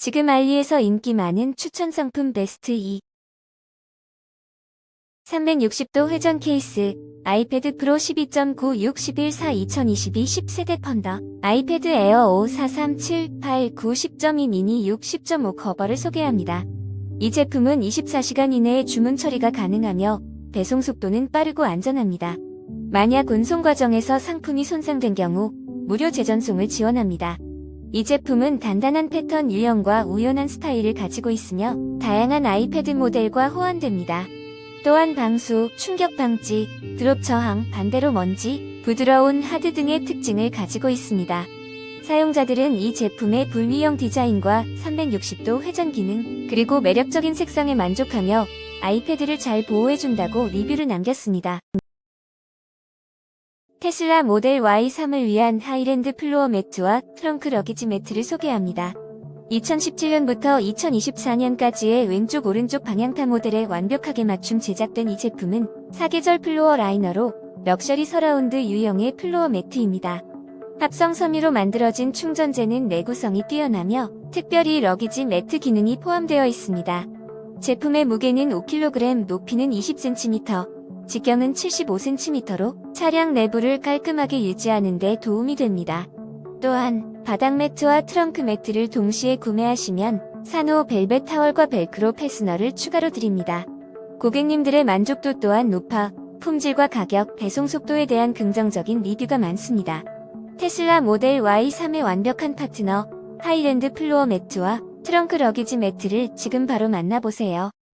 지금 알리에서 인기 많은 추천 상품 베스트 2 360도 회전 케이스 아이패드 프로 12.9 6 11 4 2022 10세대 펀더 아이패드 에어 5 4 3 7 8 9 10.2 미니 6 10.5 커버를 소개합니다. 이 제품은 24시간 이내에 주문 처리가 가능하며 배송 속도는 빠르고 안전합니다. 만약 운송 과정에서 상품이 손상된 경우 무료 재전송을 지원합니다. 이 제품은 단단한 패턴 유형과 우연한 스타일을 가지고 있으며 다양한 아이패드 모델과 호환됩니다. 또한 방수, 충격 방지, 드롭 저항, 반대로 먼지, 부드러운 하드 등의 특징을 가지고 있습니다. 사용자들은 이 제품의 불미형 디자인과 360도 회전 기능, 그리고 매력적인 색상에 만족하며 아이패드를 잘 보호해준다고 리뷰를 남겼습니다. 테슬라 모델 Y3을 위한 하이랜드 플로어 매트와 트렁크 러기지 매트를 소개합니다. 2017년부터 2024년까지의 왼쪽 오른쪽 방향타 모델에 완벽하게 맞춤 제작된 이 제품은 사계절 플로어 라이너로 럭셔리 서라운드 유형의 플로어 매트입니다. 합성 섬유로 만들어진 충전재는 내구성이 뛰어나며 특별히 러기지 매트 기능이 포함되어 있습니다. 제품의 무게는 5kg, 높이는 20cm, 직경은 75cm로 차량 내부를 깔끔하게 유지하는 데 도움이 됩니다. 또한 바닥 매트와 트렁크 매트를 동시에 구매하시면 산호 벨벳 타월과 벨크로 패스너를 추가로 드립니다. 고객님들의 만족도 또한 높아 품질과 가격, 배송 속도에 대한 긍정적인 리뷰가 많습니다. 테슬라 모델 Y3의 완벽한 파트너 하이랜드 플로어 매트와 트렁크 러기지 매트를 지금 바로 만나보세요.